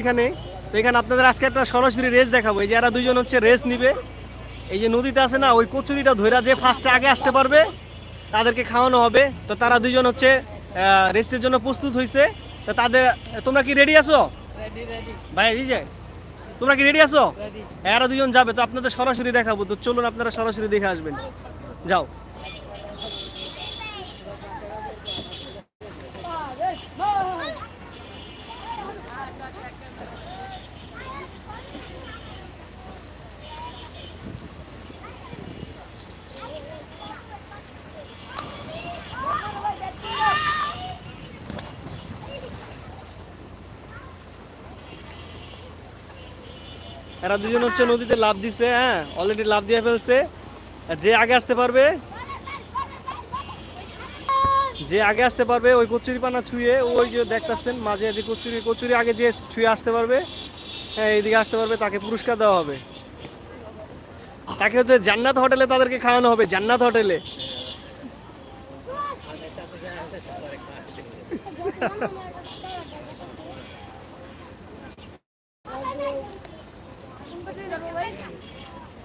এখানে। তো এখানে আপনাদের আজকে একটা সরাসরি রেস দেখাবো। এই যে এরা দুইজন হচ্ছে রেস নিবে। এই যে নদীতে আছে না ওই কচুরিটা ধইরা যে ফার্স্টে আগে আসতে পারবে তাদেরকে খাওয়ানো হবে। তো তারা দুইজন হচ্ছে রেস্টের জন্য প্রস্তুত হয়েছে তো তাদের তোমরা কি রেডি আছো? ভাই এই যে তোমরা কি রেডি আছো? এরা দুজন যাবে তো আপনাদের সরাসরি দেখাবো। তো চলুন আপনারা সরাসরি দেখে আসবেন। যাও। এরা দুজন হচ্ছে নদীতে লাভ দিছে হ্যাঁ? অলরেডি লাভ দিয়ে ফেলছে। আর যে আগে আসতে পারবে যে আগে আসতে পারবে ওই কচুরি পানা ছুঁয়ে ওই যে দেখতেছেন মাঝে যে কচুরি কচুরি আগে যে ছুঁয়ে আসতে পারবে হ্যাঁ এইদিকে আসতে পারবে তাকে পুরস্কার দেওয়া হবে। তাকে হচ্ছে জান্নাত হোটেলে তাদেরকে খাওয়ানো হবে জান্নাত হোটেলে।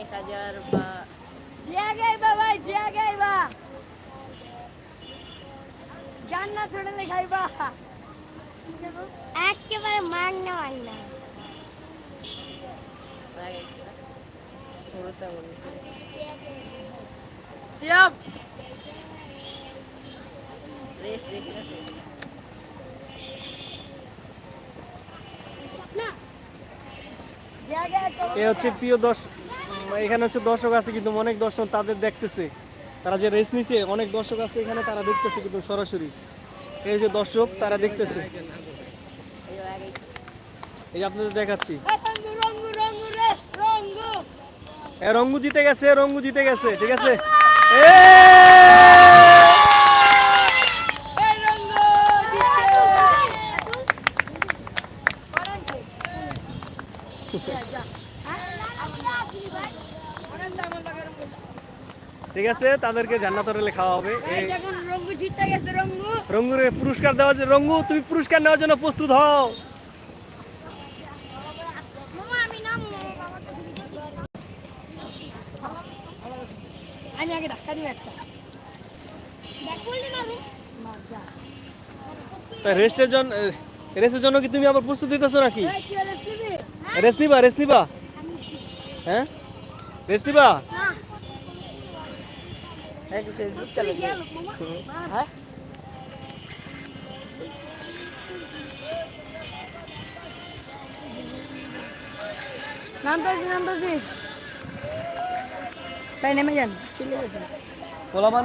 এক হাজার বা জান্নাত হোটেলে খাইবা একেবারে মাংনা মাংনা ষোলোটা মনে হয়। সিয়াম এ হচ্ছে প্রিয় দর্শ এখানে হচ্ছে দর্শক আছে কিন্তু অনেক দর্শক তাদের দেখতেছে। তারা যে রেস নিছে, অনেক দর্শক আছে এখানে, তারা দেখতেছে কিন্তু সরাসরি। এই যে দর্শক, তারা দেখতেছে। এই আপনাদের দেখাচ্ছি। রঙ্গু জিতে গেছে, রঙ্গু জিতে গেছে, ঠিক আছে এই রঙ্গু জিতছে করেন কি যা যা করেন না আমার লাগে রঙ্গু ঠিক আছে তাদেরকে জান্নাত হোটেলে খাওয়া হবে রঙ্গুর পুরস্কার দেওয়ার জন্য রঙ্গু তুমি পুরস্কার নেওয়ার জন্য প্রস্তুত হও। আমি আগে ধাক্কা একটা। তা রেস্টের জন্য রেসের জন্য কি তুমি আবার প্রস্তুত হইতেছো নাকি? রেস নিবা? রেস নিবা হ্যাঁ? রেস নিবা? একটু ফেসবুক মামা হ্যাঁ নামটা কি নামটা কি তাই নেমে যান চলে গেছে পোলাপান